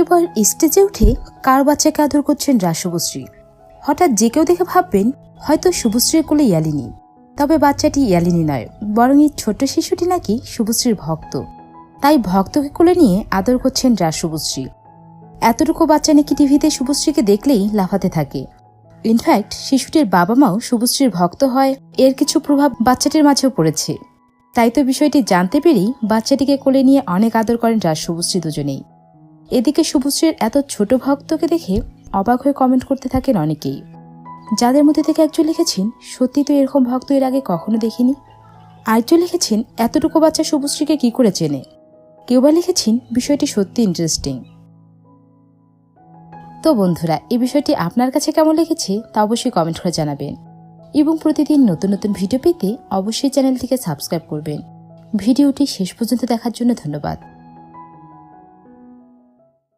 এবার স্টেজে উঠে কার বাচ্চাকে আদর করছেন রাশুবশ্রী হঠাৎ যে কেউ দেখে ভাববেন, হয়তো শুভশ্রীর কোলে ইয়ালিনী। তবে বাচ্চাটি ইয়ালিনী নয়, বরং এই ছোট্ট শিশুটি নাকি শুভশ্রীর ভক্ত। তাই ভক্তকে কোলে নিয়ে আদর করছেন রাশুবশ্রী এতটুকু বাচ্চা নাকি টিভিতে শুভশ্রীকে দেখলেই লাফাতে থাকে। ইনফ্যাক্ট শিশুটির বাবা মাও শুভশ্রীর ভক্ত হয়, এর কিছু প্রভাব বাচ্চাটির মাঝেও পড়েছে। তাই তো বিষয়টি জানতে পেরেই বাচ্চাটিকে কোলে নিয়ে অনেক আদর করেন রাজ শুভশ্রী দুজনেই। এদিকে শুভশ্রীর এত ছোট ভক্তকে দেখে অবাক হয়ে কমেন্ট করতে থাকেন অনেকেই। যাদের মধ্যে থেকে একজন লিখেছেন, সত্যি তো এরকম ভক্ত এর আগে কখনো দেখিনি। আরেকজন লিখেছেন, এতটুকু বাচ্চা শুভশ্রীকে কি করে চেনে? কেউ বা লিখেছেন, বিষয়টি সত্যি ইন্টারেস্টিং তো বন্ধুরা, এই বিষয়টি আপনার কাছে কেমন লেগেছে তা অবশ্যই কমেন্ট করে জানাবেন। এবং প্রতিদিন নতুন নতুন ভিডিও পেতে অবশ্যই চ্যানেলটিকে সাবস্ক্রাইব করবেন। ভিডিওটি শেষ পর্যন্ত দেখার জন্য ধন্যবাদ।